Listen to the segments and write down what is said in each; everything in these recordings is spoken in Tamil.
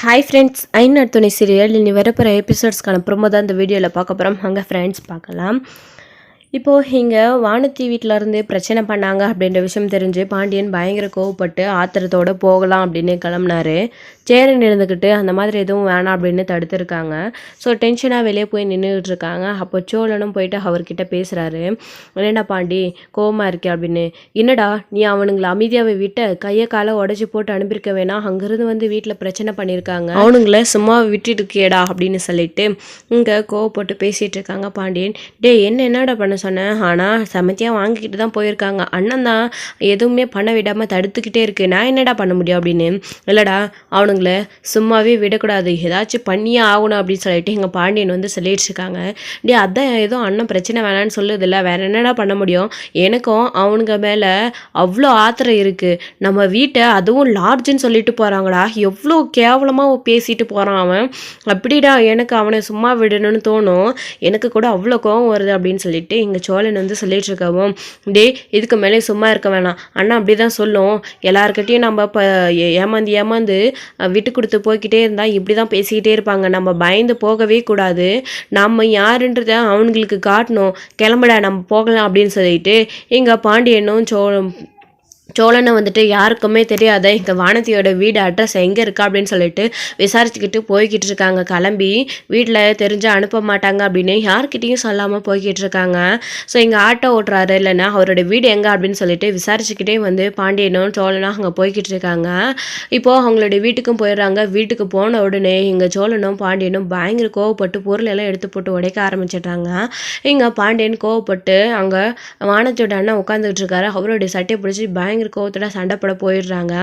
ஹாய் ஃப்ரெண்ட்ஸ் ஐநாட் துணை சீரியல் இனி வரப்போகிற எபிசோட்ஸ்க்கான ப்ரொமோ தான் இந்த வீடியோவில் பார்க்க போகிறோம் அங்கே ஃப்ரெண்ட்ஸ் பார்க்கலாம். இப்போது இங்கே வானத்தி வீட்டில் இருந்து பிரச்சனை பண்ணாங்க அப்படின்ற விஷயம் தெரிஞ்சு பாண்டியன் பயங்கர கோவப்பட்டு ஆத்திரத்தோட போகலாம் அப்படின்னு கிளம்புனாரு. சேரன் இருந்துக்கிட்டு அந்த மாதிரி எதுவும் வேணாம் அப்படின்னு தடுத்துருக்காங்க. ஸோ டென்ஷனாக வெளியே போய் நின்றுக்கிட்டு இருக்காங்க அப்போ சோழனும் போயிட்டு அவர்கிட்ட பேசுகிறாரு என்னடா பாண்டி கோவமாக இருக்கே அப்படின்னு. என்னடா நீ அவனுங்களை அமைதியாகவே விட்ட கையை காலை உடச்சி போட்டு அனுப்பியிருக்க வேணாம். அங்கேருந்து வந்து வீட்டில் பிரச்சனை பண்ணியிருக்காங்க. அவனுங்கள சும்மா விட்டுட்டு இருக்கேடா அப்படின்னு சொல்லிட்டு இங்கே கோவப்பட்டு பேசிகிட்டு இருக்காங்க பாண்டியன் டேய் என்ன என்னடா பண்ண சொன்னேன் ஆனால் சமத்தியாக வாங்கிக்கிட்டு தான் போயிருக்காங்க. அண்ணன் தான் எதுவுமே பண்ண விடாமல் தடுத்துக்கிட்டே இருக்கு. நான் என்னடா பண்ண முடியும்? அப்படின்னு. இல்லைடா அவனுங்க அவனுங்கள சும்மாவே விடக்கூடாது ஏதாச்சும் பண்ணியே ஆகணும் அப்படின்னு சொல்லிட்டு எங்கள் பாண்டியன் வந்து சொல்லிட்டுருக்காங்க. டே அதான் ஏதோ அண்ணன் பிரச்சனை வேணான்னு சொல்லுதில்ல வேற என்னடா பண்ண முடியும்? எனக்கும் அவனுங்க மேலே அவ்வளோ ஆத்திரம் இருக்குது நம்ம வீட்டை அதுவும் லார்ஜுன்னு சொல்லிட்டு போகிறாங்கடா எவ்வளோ கேவலமாக பேசிட்டு போகிறான் அவன். அப்படிடா எனக்கு அவனை சும்மா விடணும்னு தோணும். எனக்கு கூட அவ்வளோ கோவம் வருது அப்படின்னு சொல்லிட்டு எங்கள் சோழன் வந்து சொல்லிட்டு இருக்கவும் டே இதுக்கு மேலே சும்மா இருக்க வேணாம். அண்ணா அப்படி தான் சொல்லும். எல்லாருக்கிட்டையும் நம்ம இப்போ ஏமாந்து ஏமாந்து விட்டு கொடுத்து போய்க்கிட்டே இருந்தால் இப்படி தான் பேசிக்கிட்டே இருப்பாங்க. நம்ம பயந்து போகவே கூடாது. நம்ம யாருன்றத அவனுங்களுக்கு காட்டணும். கிளம்புடா நம்ம போகலாம் அப்படின்னு சொல்லிட்டு எங்கள் பாண்டியனும் சோழம் சோழனை வந்துட்டு யாருக்குமே தெரியாத இங்கே வானதியோட வீடு அட்ரஸ் எங்கே இருக்கா அப்படின்னு சொல்லிட்டு விசாரிச்சுக்கிட்டு போய்கிட்டு இருக்காங்க. கிளம்பி வீட்டில் தெரிஞ்சு அனுப்ப மாட்டாங்க அப்படின்னு யார்கிட்டையும் சொல்லாமல் போய்கிட்டு இருக்காங்க. ஸோ இங்கே ஆட்டோ ஓட்டுறாரு. இல்லைன்னா அவரோட வீடு எங்கே அப்படின்னு சொல்லிட்டு விசாரிச்சுக்கிட்டே வந்து பாண்டியனும் சோழனும் அங்கே போய்கிட்டு இருக்காங்க. இப்போது அவங்களோட வீட்டுக்கும் போயிடுறாங்க. வீட்டுக்கு போன உடனே இங்கே சோழனும் பாண்டியனும் பயங்கர கோவப்பட்டு பொருள் எல்லாம் எடுத்து போட்டு உடைக்க ஆரம்பிச்சிடுறாங்க. இங்கே பாண்டியன் கோவப்பட்டு அங்கே வானத்தோட அண்ணன் உட்காந்துக்கிட்டு இருக்காரு. அவருடைய சட்டையை பிடிச்சி பயங்கர கோவத்தோட சண்டை போட போயிடுறாங்க.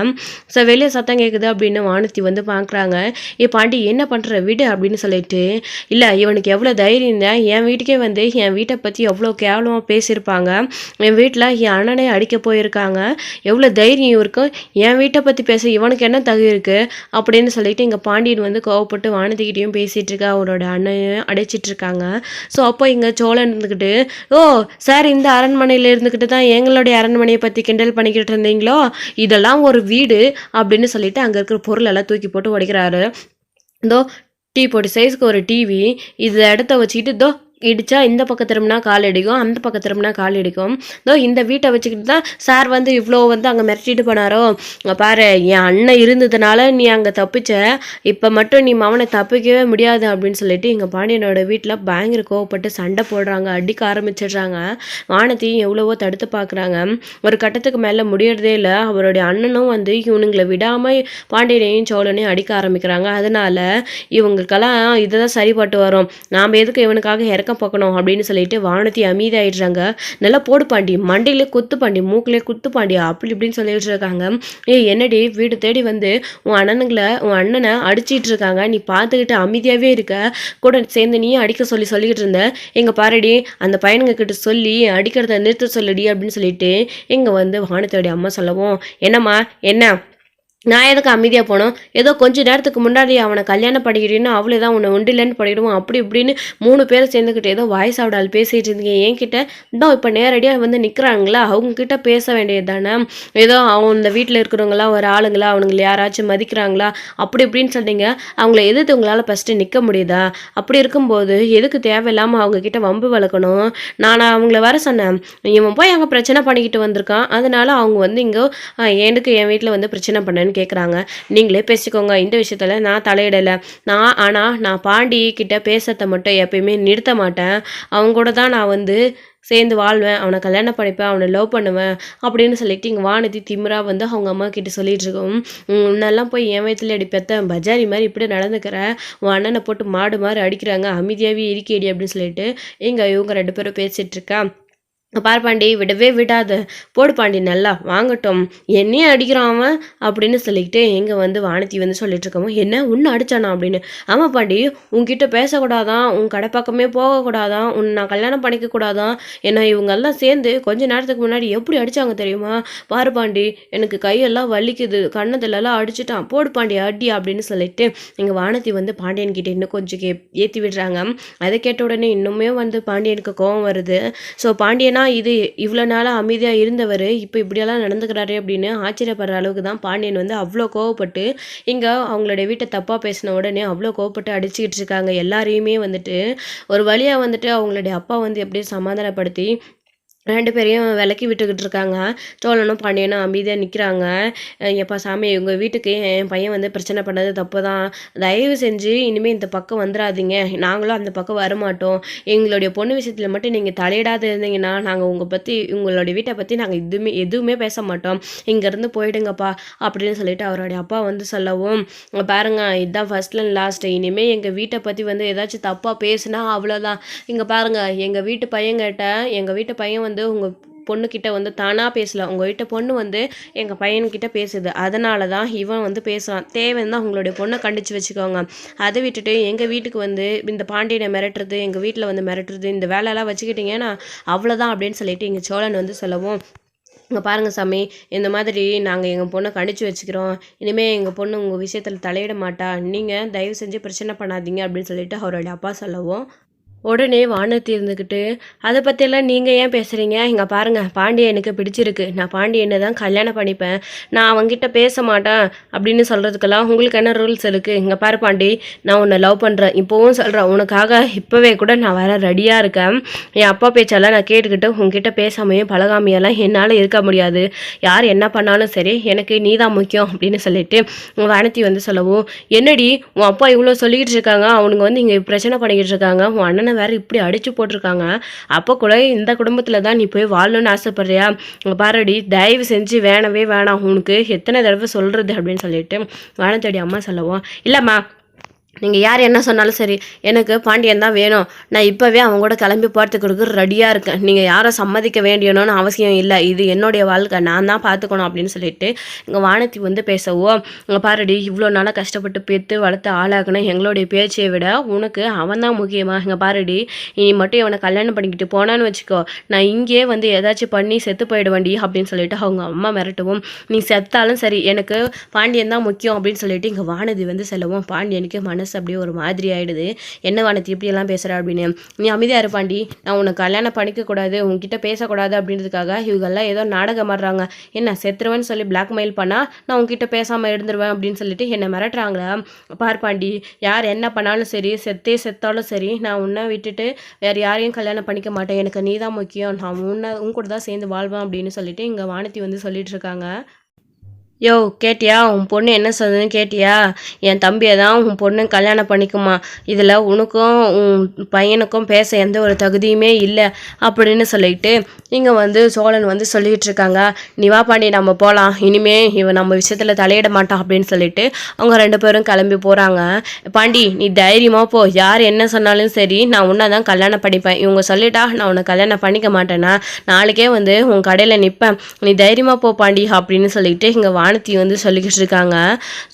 ஸோ வெளியே சத்தம் கேட்குது அப்படின்னு வானத்தி வந்து பார்க்குறாங்க ஏ பாண்டி என்ன பண்ணுற விடு அப்படின்னு சொல்லிட்டு இல்லை இவனுக்கு எவ்வளோ தைரியம் தான் என் வீட்டுக்கே வந்து என் வீட்டை பற்றி எவ்வளோ கேவலமாக பேசியிருப்பாங்க. என் வீட்டில் என் அண்ணனே அடிக்க போயிருக்காங்க. எவ்வளோ தைரியம் இருக்கும் என் வீட்டை பற்றி பேச இவனுக்கு என்ன தகுதி இருக்குது அப்படின்னு சொல்லிட்டு இங்கே பாண்டியன் வந்து கோவப்பட்டு வானதிக்கிட்டையும் பேசிகிட்டு இருக்கா. அவரோட அண்ணனையும் அடைச்சிட்டு இருக்காங்க. ஸோ அப்போ இங்கே சோழன் இருந்துக்கிட்டு ஓ சார் இந்த அரண்மனையில் இருந்துக்கிட்டு தான் எங்களுடைய அரண்மனையை பற்றி கிண்டல் பண்ணிக்கிட்டு இருந்தீங்களோ இதெல்லாம் ஒரு வீடு அப்படின்னு சொல்லிட்டு அங்கே இருக்கிற பொருள் எல்லாம் தூக்கி போட்டு உடைக்கிறாரு. இதோ டீ போட்டு சைஸ்க்கு ஒரு டிவி இது இடத்த வச்சுக்கிட்டு இதோ இடித்தா இந்த பக்கம் திரும்பினா கால் அடிக்கும் அந்த பக்கம் திரும்பினா கால் அடிக்கும் இதோ இந்த வீட்டை வச்சுக்கிட்டு தான் சார் வந்து இவ்வளோ வந்து அங்கே மிரட்டிட்டு போனாரோ. பாரு என் அண்ணன் இருந்ததுனால நீ அங்கே தப்பிச்ச. இப்போ மட்டும் நீ மவனை தப்பிக்கவே முடியாது அப்படின்னு சொல்லிட்டு எங்கள் பாண்டியனோட வீட்டில் பயங்கர கோவப்பட்டு சண்டை போடுறாங்க அடிக்க ஆரம்பிச்சிடுறாங்க. வானத்தையும் எவ்வளவோ தடுத்து பார்க்குறாங்க ஒரு கட்டத்துக்கு மேலே முடியறதே இல்லை. அவருடைய அண்ணனும் வந்து இவனுங்களை விடாமல் பாண்டியனையும் சோழனையும் அடிக்க ஆரம்பிக்கிறாங்க. அதனால இவங்களுக்கெல்லாம் இதுதான் சரிப்பட்டு வரும். நாம் எதுக்கு இவனுக்காக இறக்க பார்க்கணும் அப்படின்னு சொல்லிட்டு வானதி அமைதியாயிடுறாங்க. நல்லா போடு பாண்டி மண்டையிலே குத்து பாண்டி மூக்கிலே குத்து பாண்டி அப்படி இப்படின்னு சொல்லிட்டு இருக்காங்க. ஏ என்னடி வீடு தேடி வந்து உன் அண்ணனுங்களை உன் அண்ணனை அடிச்சிட்டு இருக்காங்க. நீ பார்த்துக்கிட்டு அமைதியாகவே இருக்க. கூட சேர்ந்து நீயும் அடிக்க சொல்லி சொல்லிக்கிட்டு இருந்த. எங்க பாருடி அந்த பையனுங்க கிட்ட சொல்லி அடிக்கிறத நிறுத்த சொல்லுடி அப்படின்னு சொல்லிட்டு இங்க வந்து வானத்தோடைய அம்மா சொல்லவும். என்னம்மா என்ன? நான் எதுக்கு அமைதியாக போனோம்? ஏதோ கொஞ்ச நேரத்துக்கு முன்னாடி அவனை கல்யாணம் பண்ணிக்கிட்டீங்கன்னா அவளே தான் உன்னை உண்டில்லன்னு பண்ணிடுவோம் அப்படி இப்படின்னு மூணு பேர் சேர்ந்துக்கிட்டு ஏதோ வாய்ஸ் அவடால் பேசிகிட்டு இருந்தீங்க. என்கிட்ட இதோ இப்போ நேரடியாக வந்து நிற்கிறாங்களா அவங்கக்கிட்ட பேச வேண்டியது தானே ஏதோ அவங்க இந்த வீட்டில் இருக்கிறவங்களாம் ஒரு ஆளுங்களா அவனுங்களை யாராச்சும் மதிக்கிறாங்களா? அப்படி இப்படின்னு சொன்னீங்க அவங்கள எதிர்த்து உங்களால் ஃபஸ்ட்டு நிற்க முடியுதா? அப்படி இருக்கும்போது எதுக்கு தேவையில்லாமல் அவங்கக்கிட்ட வம்பு வளர்க்கணும்? நான் அவங்கள வர சொன்னேன். இவன் போய் அங்கே பிரச்சனை பண்ணிக்கிட்டு வந்திருக்கான். அதனால அவங்க வந்து இங்கே எனக்கு என் வீட்டில் வந்து பிரச்சனை பண்ணேன்னு கேட்குறாங்க நீங்களே பேசிக்கோங்க. இந்த விஷயத்தில் நான் தலையிடலை. நான் ஆனால் நான் பாண்டி கிட்ட பேசுறத மட்டும் எப்பயுமே நிறுத்த மாட்டேன். அவங்க கூட தான் நான் வந்து சேர்ந்து வாழ்வேன். அவனை கல்யாணம் பண்ணிப்பேன். அவனை லவ் பண்ணுவேன். அப்படின்னு சொல்லிட்டு இங்கே வானதி திமிரா வந்து அவங்க அம்மா கிட்ட சொல்லிட்டு இருக்கோம் உன்னெல்லாம் போய் என் வயத்துல அடி பெத்த பஜாரி மாதிரி இப்படி நடந்துக்கிற உன் அண்ணனை போட்டு மாடு மாதிரி அடிக்கிறாங்க. அமைதியாகவே இருக்கேடி அப்படின்னு சொல்லிட்டு இங்கே இவங்க ரெண்டு பேரும் பேசிகிட்டு இருக்கா. பாரு பாண்டி விடவே விடாத. போடு பாண்டி நல்லா வாங்கட்டும். என்னையும் அடிக்கிறான் அவன் அப்படின்னு சொல்லிக்கிட்டு எங்கே வந்து வானதி வந்து சொல்லிட்டு இருக்கோம் என்ன உன்னை அடித்தானா அப்படின்னு. ஆமாம் பாண்டி உன்கிட்ட பேசக்கூடாதான் உன் கடை பக்கமே போகக்கூடாதான் உன் நான் கல்யாணம் பண்ணிக்க கூடாதான் ஏன்னா இவங்கெல்லாம் சேர்ந்து கொஞ்ச நேரத்துக்கு முன்னாடி எப்படி அடிச்சாங்க தெரியுமா? பாரு பாண்டி எனக்கு கையெல்லாம் வலிக்குது கண்ணத்துலலாம் அடிச்சிட்டான். போடு பாண்டி அடி அப்படின்னு சொல்லிட்டு எங்கள் வானதி வந்து பாண்டியன் கிட்டே இன்னும் கொஞ்சம் கே ஏற்றி விடுறாங்க. அதை கேட்ட உடனே இன்னுமே வந்து பாண்டியனுக்கு கோவம் வருது. ஸோ பாண்டியனா இது இவ்வளோ நாளாக அமைதியாக இருந்தவர் இப்போ இப்படியெல்லாம் நடந்துக்கிறாரு அப்படின்னு ஆச்சரியப்படுற அளவுக்கு தான் பாண்டியன் வந்து அவ்வளோ கோவப்பட்டு இங்கே அவங்களுடைய வீட்டை தப்பாக பேசின உடனே அவ்வளோ கோவப்பட்டு அடிச்சுக்கிட்டு இருக்காங்க. எல்லாரையுமே வந்துட்டு ஒரு வழியாக வந்துட்டு அவங்களுடைய அப்பா வந்து எப்படியும் சமாதானப்படுத்தி ரெண்டு பேரையும் விலக்கி விட்டுக்கிட்டு இருக்காங்க. சோழனும் பாண்டியனும் அமைதியாக நிற்கிறாங்க எப்பா சாமி உங்கள் வீட்டுக்கு என் பையன் வந்து பிரச்சனை பண்ணது தப்பு தான் தயவு செஞ்சு இனிமேல் இந்த பக்கம் வந்துடாதீங்க. நாங்களும் அந்த பக்கம் வரமாட்டோம். எங்களுடைய பொண்ணு விஷயத்தில் மட்டும் நீங்கள் தலையிடாத இருந்தீங்கன்னா நாங்கள் உங்கள் பற்றி உங்களுடைய வீட்டை பற்றி நாங்கள் எதுவுமே எதுவுமே பேச மாட்டோம். இங்கேருந்து போயிடுங்கப்பா அப்படின்னு சொல்லிட்டு அவருடைய அப்பா வந்து சொல்லவும் பாருங்க இதுதான் ஃபஸ்ட் அண்ட் லாஸ்ட் இனிமேல் எங்கள் வீட்டை பற்றி வந்து ஏதாச்சும் தப்பாக பேசுனா அவ்வளோதான் இங்கே பாருங்கள் எங்கள் வீட்டு பையன்கிட்ட எங்கள் வீட்டு பையன் வந்து வந்து உங்கள் பொண்ணுக்கிட்ட வந்து தானாக பேசலை உங்கள் பொண்ணு வந்து எங்கள் பையன்கிட்ட பேசுது. அதனால தான் இவன் வந்து பேசுகிறான் தேவைன்னா உங்களுடைய பொண்ணை கண்டித்து வச்சுக்கோங்க. அதை விட்டுட்டு எங்கள் வீட்டுக்கு வந்து இந்த பாண்டியனை மிரட்டுறது எங்கள் வீட்டில் வந்து மிரட்டுறது இந்த வேலையெல்லாம் வச்சுக்கிட்டிங்கன்னா அவ்வளோதான் அப்படின்னு சொல்லிட்டு எங்கள் சோழன் வந்து சொல்லவும் இங்கே பாருங்கள் சாமி இந்த மாதிரி நாங்கள் எங்கள் பொண்ணை கணிச்சு வச்சுக்கிறோம். இனிமேல் எங்கள் பொண்ணு உங்கள் விஷயத்தில் தலையிட மாட்டா. நீங்கள் தயவு செஞ்சு பிரச்சனை பண்ணாதீங்க அப்படின்னு சொல்லிட்டு அவரோட அப்பா சொல்லவும் உடனே வானத்தி இருந்துக்கிட்டு அதை பற்றியெல்லாம் நீங்கள் ஏன் பேசுகிறீங்க இங்கே பாருங்கள் பாண்டிய எனக்கு பிடிச்சிருக்கு. நான் பாண்டியனை தான் கல்யாணம் பண்ணிப்பேன். நான் அவங்கிட்ட பேச மாட்டேன் அப்படின்னு சொல்கிறதுக்கெல்லாம் உங்களுக்கு என்ன ரூல்ஸ் இருக்குது இங்கே பாரு பாண்டி நான் உன்னை லவ் பண்ணுறேன் இப்போவும் சொல்கிறேன் உனக்காக இப்போவே கூட நான் வர ரெடியாக இருக்கேன். என் அப்பா பேச்செல்லாம் நான் கேட்டுக்கிட்டு உங்ககிட்ட பேசாமையும் பழகாமையெல்லாம் என்னால் இருக்க முடியாது. யார் என்ன பண்ணாலும் சரி எனக்கு நீ தான் முக்கியம் அப்படின்னு சொல்லிட்டு உங்கள் வானத்தி வந்து சொல்லவும் என்னடி உன் அப்பா இவ்வளோ சொல்லிக்கிட்டு இருக்காங்க. அவனுங்க வந்து இங்கே பிரச்சனை பண்ணிக்கிட்டு இருக்காங்க. உன் அண்ணனை வேற இப்படி அடிச்சு போட்டிருக்காங்க. அப்போ கூட இந்த குடும்பத்தில் தான் நீ போய் வாழணும்னு ஆசைப்படுறியா? பாரடி தயவு செஞ்சு வேணவே வேணாம். உனக்கு எத்தனை தடவை சொல்கிறது அப்படின்னு சொல்லிட்டு வானத்தடி அம்மா சொல்லவும் இல்லைம்மா நீங்கள் யார் என்ன சொன்னாலும் சரி எனக்கு பாண்டியன் தான் வேணும். நான் இப்போவே அவங்க கூட கிளம்பி போகிறதுக்கு ரெடியாக இருக்கேன். நீங்கள் யாரும் சம்மதிக்க வேண்டியணும்னு அவசியம் இல்லை. இது என்னுடைய வாழ்க்கை. நான் தான் பார்த்துக்கணும் அப்படின்னு சொல்லிட்டு இங்கே வானத்தி வந்து பேசவோ இங்கே பாருடி இவ்வளோ நாளாக கஷ்டப்பட்டு பெற்று வளர்த்து ஆளாக்கணும் எங்களுடைய பேச்சை விட உனக்கு அவன் தான் முக்கியமாக இங்கே பாருடி இனி மட்டும் இவனை கல்யாணம் பண்ணிக்கிட்டு போனான்னு வச்சுக்கோ. நான் இங்கேயே வந்து ஏதாச்சும் பண்ணி செத்து போயிடுவேன்டி அப்படின்னு சொல்லிட்டு அவங்க அம்மா மிரட்டவும். நீ செத்தாலும் சரி எனக்கு பாண்டியன் தான் முக்கியம் அப்படின்னு சொல்லிட்டு இங்கே வானதி வந்து செல்லவும் பாண்டியனுக்கு மனசு அப்படியே ஒரு மாதிரி ஆகிடுது என்ன வானத்தி இப்படியெல்லாம் பேசுகிற அப்படின்னு. நீ அமைதியாக இருப்பாண்டி பாண்டி. நான் உனக்கு கல்யாணம் பண்ணிக்கக்கூடாது. உன்கிட்ட பேசக்கூடாது அப்படின்றதுக்காக இவங்கெல்லாம் ஏதோ நாடகம் ஆடுறாங்க. என்ன செத்துருவேன்னு சொல்லி பிளாக்மெயில் பண்ணால் நான் உங்ககிட்ட பேசாமல் இருந்துருவேன் அப்படின்னு சொல்லிட்டு என்னை மிரட்டுறாங்களா பார் பாண்டி யார் என்ன பண்ணாலும் சரி செத்தே செத்தாலும் சரி நான் உன்னை விட்டுட்டு வேறு யாரையும் கல்யாணம் பண்ணிக்க மாட்டேன். எனக்கு நீ தான் முக்கியம். நான் உன்னை உன் கூட தான் சேர்ந்து வாழ்வேன் அப்படின்னு சொல்லிட்டு இங்கே வானத்தி வந்து சொல்லிட்டு இருக்காங்க. யோ கேட்டியா? உன் பொண்ணு என்ன சொல்லுதுன்னு கேட்டியா? என் தம்பியை தான் உன் பொண்ணு கல்யாணம் பண்ணிக்குமா? இதில் உனக்கும் உன் பையனுக்கும் பேச எந்த ஒரு தகுதியுமே இல்லை அப்படின்னு சொல்லிட்டு இங்கே வந்து சோழன் வந்து சொல்லிகிட்டு இருக்காங்க நிவா பாண்டி நம்ம போகலாம் இனிமே இவன் நம்ம விஷயத்தில் தலையிட மாட்டான் அப்படின்னு சொல்லிட்டு அவங்க ரெண்டு பேரும் கிளம்பி போகிறாங்க பாண்டி நீ தைரியமாக போ. யார் என்ன சொன்னாலும் சரி நான் உன்னை தான் கல்யாணம் பண்ணிப்பேன். இவங்க சொல்லிட்டா நான் உன்னை கல்யாணம் பண்ணிக்க மாட்டேன்னா நாளைக்கே வந்து உன் கடையில் நிற்பேன் நீ தைரியமாக போ பாண்டி அப்படின்னு சொல்லிட்டு இங்கே வானத்தி வந்து சொல்லிக்கிட்டு இருக்காங்க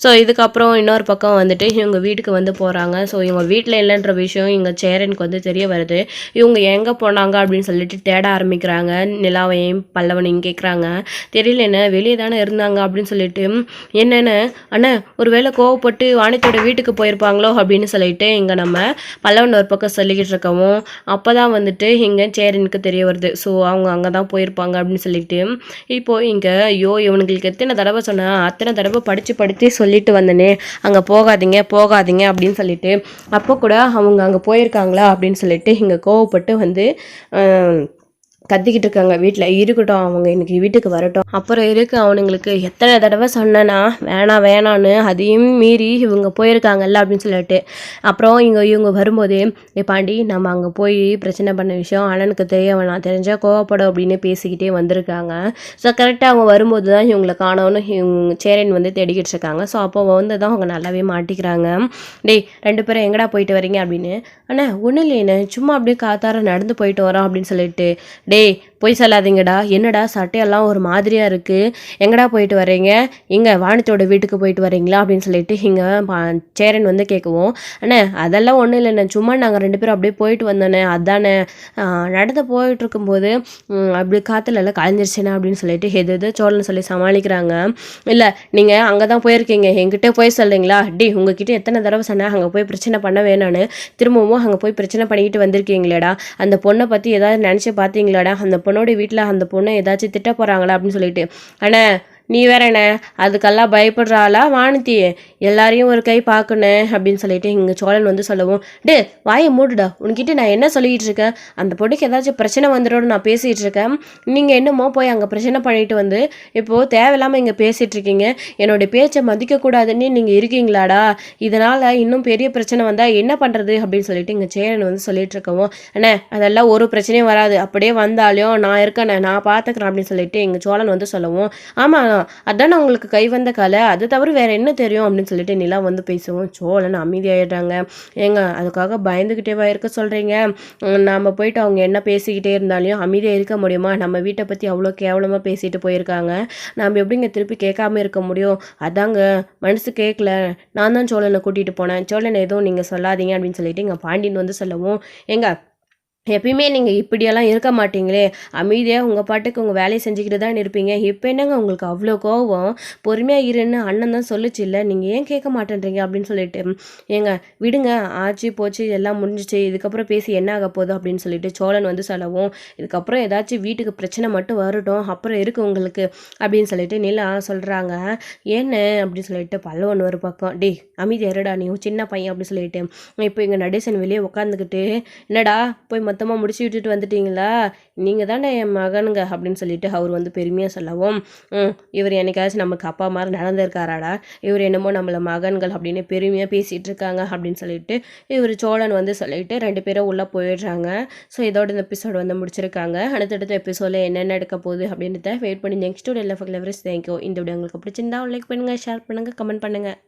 ஸோ இதுக்கப்புறம் இன்னொரு பக்கம் வந்துட்டு இவங்க வீட்டுக்கு வந்து போகிறாங்க ஸோ இவங்க வீட்டில் இல்லைன்ற விஷயம் இங்கே சேரனுக்கு வந்து தெரிய வருது. இவங்க எங்கே போனாங்க? அப்படின்னு சொல்லிட்டு தேட ஆரம்பிக்கிறாங்க. நிலாவையும் பல்லவனையும் கேட்குறாங்க தெரியல என்ன வெளியே தானே இருந்தாங்க அப்படின்னு சொல்லிட்டு என்னென்ன அண்ணா ஒருவேளை கோவப்பட்டு வானத்தோட வீட்டுக்கு போயிருப்பாங்களோ அப்படின்னு சொல்லிட்டு இங்கே நம்ம பல்லவன் ஒரு பக்கம் சொல்லிக்கிட்டு இருக்கவும் அப்போ தான் வந்துட்டு இங்கே சேரனுக்கு தெரிய வருது. ஸோ அவங்க அங்கே தான் போயிருப்பாங்க அப்படின்னு சொல்லிட்டு இப்போது இங்கே ஐயோ இவனுங்களுக்கு எத்தனை தடவை சொன்னேன் அத்தனை தடவை படித்து படித்து சொல்லிட்டு வந்தனே அங்கே போகாதீங்க போகாதீங்க அப்படின்னு சொல்லிட்டு அப்போ கூட அவங்க அங்கே போயிருக்காங்களா அப்படின்னு சொல்லிட்டு இங்கே கோவப்பட்டு வந்து கத்திக்கிட்டு இருக்காங்க வீட்டில் இருக்கட்டும் அவங்க இன்னைக்கு வீட்டுக்கு வரட்டும். அப்புறம் இருக்கு அவனுங்களுக்கு எத்தனை தடவை சொன்னேன்னா வேணாம் வேணான்னு அதையும் மீறி இவங்க போயிருக்காங்கல்ல அப்படின்னு சொல்லிட்டு. அப்புறம் இங்கே இவங்க வரும்போதே பாண்டி நம்ம அங்கே போய் பிரச்சனை பண்ண விஷயம் அண்ணனுக்கு தெரிய வேணாம் தெரிஞ்சால் கோவப்படும் அப்படின்னு பேசிக்கிட்டே வந்திருக்காங்க. ஸோ கரெக்டாக அவங்க வரும்போது தான் இவங்களை காணோன்னு இவங்க சேரன் வந்து தேடிக்கிட்டு இருக்காங்க. ஸோ அப்போ வந்து தான் அவங்க நல்லாவே மாட்டிக்கிறாங்க. டேய் ரெண்டு பேரும் எங்கடா போயிட்டு வரீங்க? அப்படின்னு. அண்ணா ஒன்றும் இல்லைண்ணே சும்மா அப்படியே காத்தார நடந்து போயிட்டு வரோம் அப்படின்னு சொல்லிட்டு. டேய் பொய் சொல்லாதீங்கடா. என்னடா சட்டையெல்லாம் ஒரு மாதிரியாக இருக்குது எங்கடா போயிட்டு வரீங்க இங்கே வானத்தோட வீட்டுக்கு போயிட்டு வரீங்களா அப்படின்னு சொல்லிட்டு இங்கே சேரன் வந்து கேட்குவோம். அண்ணே அதெல்லாம் ஒன்றும் இல்லைண்ணே. சும்மா நாங்கள் ரெண்டு பேரும் அப்படியே போயிட்டு வந்தோண்ணே. அதானே நடந்து போயிட்டு இருக்கும்போது அப்படி காற்றுல எல்லாம் கலைஞ்சிருச்சுண்ணே அப்படின்னு சொல்லிட்டு எது எது சோழன் சொல்லி சமாளிக்கிறாங்க. இல்லை நீங்கள் அங்கே தான் போயிருக்கீங்க. எங்கிட்டே போய் சொல்கிறீங்களா டி உங்ககிட்ட எத்தனை தடவை சொன்னேன் அங்கே போய் பிரச்சனை பண்ண வேணான்னு திரும்பவும் அங்கே போய் பிரச்சனை பண்ணிக்கிட்டு வந்திருக்கீங்களேடா. அந்த பொண்ணை பற்றி ஏதாவது நினச்சி பார்த்தீங்களாடா? அந்த பொண்ணு பொண்ணோட வீட்டில் அந்த பொண்ணை ஏதாச்சும் திட்ட போகிறாங்களா அப்படின்னு சொல்லிட்டு. அண்ணே நீ வேற என்ன? அதுக்கெல்லாம் பயப்படுறாளா வானதி எல்லாரையும் ஒரு கை பார்க்கணும் அப்படின்னு சொல்லிட்டு இங்கே சோழன் வந்து சொல்லவும் டே வாயை மூடுடா. உன்கிட்ட நான் என்ன சொல்லிட்டு இருக்கேன்? அந்த பொண்ணுக்கு ஏதாச்சும் பிரச்சனை வந்துடும் நான் பேசிகிட்டு இருக்கேன். நீங்கள் என்னமோ போய் அங்கே பிரச்சனை பண்ணிட்டு வந்து இப்போது தேவையில்லாமல் இங்கே பேசிகிட்டு இருக்கீங்க. என்னோடய பேச்சை மதிக்கக்கூடாதுன்னு நீங்கள் இருக்கீங்களாடா. இதனால் இன்னும் பெரிய பிரச்சனை வந்தால் என்ன பண்ணுறது அப்படின்னு சொல்லிட்டு இங்கே சேரன் வந்து சொல்லிட்டு இருக்கவும் அண்ணே அதெல்லாம் ஒரு பிரச்சனையும் வராது. அப்படியே வந்தாலையும் நான் இருக்கேனே நான் பார்த்துக்கிறேன் அப்படின்னு சொல்லிட்டு எங்கள் சோழன் வந்து சொல்லவும் ஆமாம் அதானே உங்களுக்கு கை வந்த கலை? அதை தவிர வேற என்ன தெரியும் அப்படின்னு சொல்லிட்டு நிலா வந்து பேசுவோம் சோழன் அமைதியாயிடுறாங்க. ஏங்க அதுக்காக பயந்துக்கிட்டேவா இருக்க சொல்கிறீங்க நாம் போயிட்டு அவங்க என்ன பேசிக்கிட்டே இருந்தாலையும் அமைதியாக இருக்க முடியுமா? நம்ம வீட்டை பற்றி அவ்வளோ கேவலமாக பேசிட்டு போயிருக்காங்க. நாம் எப்படிங்க திருப்பி கேட்காம இருக்க முடியும்? அதாங்க மனசு கேட்கல நான் தான் சோழனை கூட்டிகிட்டு போனேன். சோழனை எதுவும் நீங்கள் சொல்லாதீங்க அப்படின்னு சொல்லிட்டு இங்கே பாண்டியன் வந்து சொல்லவும் ஏங்க எப்பயுமே நீங்கள் இப்படியெல்லாம் இருக்க மாட்டீங்களே. அமைதியாக உங்கள் பாட்டுக்கு உங்கள் வேலையை செஞ்சுக்கிட்டு தான் இருப்பீங்க. இப்போ என்னங்க உங்களுக்கு அவ்வளோ கோவம்? பொறுமையாக இருன்னு அண்ணன் தான் சொல்லுச்சு இல்லை நீங்கள் ஏன் கேட்க மாட்டேன்றீங்க? அப்படின்னு சொல்லிட்டு ஏங்க விடுங்க ஆச்சு போச்சு எல்லாம் முடிஞ்சிச்சு. இதுக்கப்புறம் பேசி என்ன ஆக போகுது? அப்படின்னு சொல்லிட்டு சோழன் வந்து சொல்லவும் இதுக்கப்புறம் ஏதாச்சும் வீட்டுக்கு பிரச்சனை மட்டும் வரட்டும். அப்புறம் இருக்கு உங்களுக்கு. அப்படின்னு சொல்லிட்டு நிலா சொல்கிறாங்க என்ன? அப்படின்னு சொல்லிட்டு பல்லவன் ஒரு பக்கம் டே அமைதி இருடா நீ சின்ன பையன். அப்படின்னு சொல்லிட்டு இப்போ இங்கே நடேசன் வெளியே உட்காந்துக்கிட்டு என்னடா போய் மொத்தமாக முடிச்சு விட்டுட்டு வந்துட்டீங்களா? நீங்கள் தானே என் மகனுங்க அப்படின்னு சொல்லிட்டு அவர் வந்து பெருமையாக சொல்லவும் இவர் என்னைக்காச்சும் நமக்கு அப்பா மாதிரி நடந்திருக்காராடா? இவர் என்னமோ நம்மளை மகன்கள் அப்படின்னு பெருமையாக பேசிகிட்டு இருக்காங்க அப்படின்னு சொல்லிட்டு இவர் சோழன் வந்து சொல்லிட்டு ரெண்டு பேரும் உள்ளே போயிடுறாங்க. ஸோ இதோட இந்த எபிசோடு வந்து முடிச்சிருக்காங்க. அடுத்தடுத்த எபிசோடில் என்னென்ன எடுக்க போகுது அப்படின்றத வெயிட் பண்ணி நெக்ஸ்ட் ஒரு எல்லா ஃபக்லவரிஸ் தேங்க்யூ இந்த வீடியோ உங்களுக்கு பிடிச்சிருந்தா லைக் பண்ணுங்கள் ஷேர் பண்ணுங்கள் கமெண்ட் பண்ணுங்கள்